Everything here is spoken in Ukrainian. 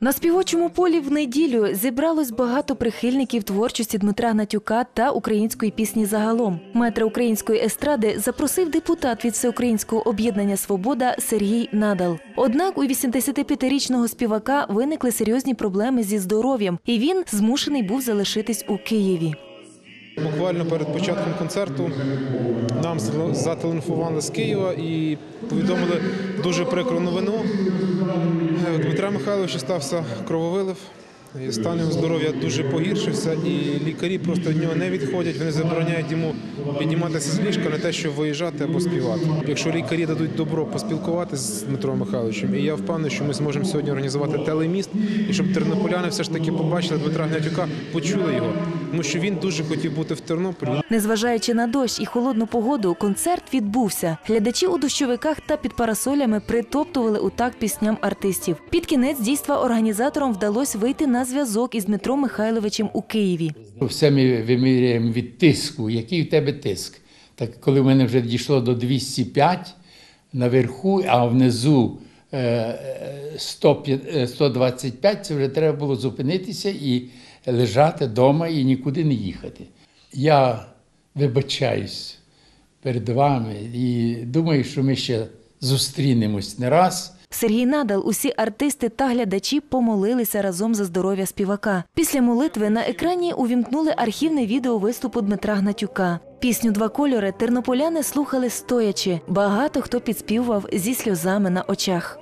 На співочому полі в неділю зібралось багато прихильників творчості Дмитра Гнатюка та української пісні загалом. Метра української естради запросив депутат від Всеукраїнського об'єднання Свобода Сергій Надал. Однак у 85-річного співака виникли серйозні проблеми зі здоров'ям, і він змушений був залишитись у Києві. Буквально перед початком концерту нам зателефонували з Києва і повідомили дуже прикру новину. Дмитра Михайловича стався крововилив. Стан його здоров'я дуже погіршився, і лікарі просто від нього не відходять. Вони забороняють йому підніматися з ліжка на те, щоб виїжджати або співати. Якщо лікарі дадуть добро поспілкуватися з Дмитром Михайловичем, і я впевнений, що ми зможемо сьогодні організувати телеміст, і щоб тернополяни все ж таки побачили Дмитра Гнатюка, почули його, тому що він дуже хотів бути в Тернополі. Незважаючи на дощ і холодну погоду, концерт відбувся. Глядачі у дощовиках та під парасолями притоптували у такт пісням артистів. Під кінець дійства організаторам вдалося вийти на зв'язок із Дмитром Михайловичем у Києві. Все ми виміряємо від тиску. Який в тебе тиск? Так коли в мене вже дійшло до 205 наверху, а внизу е, е, 100, е, 125, це вже треба було зупинитися і лежати вдома і нікуди не їхати. Я вибачаюсь перед вами і думаю, що ми ще зустрінемось не раз. Сергій Надал, усі артисти та глядачі помолилися разом за здоров'я співака. Після молитви на екрані увімкнули архівне відео виступу Дмитра Гнатюка. Пісню Два кольори тернополяни слухали стоячи. Багато хто підспівував зі сльозами на очах.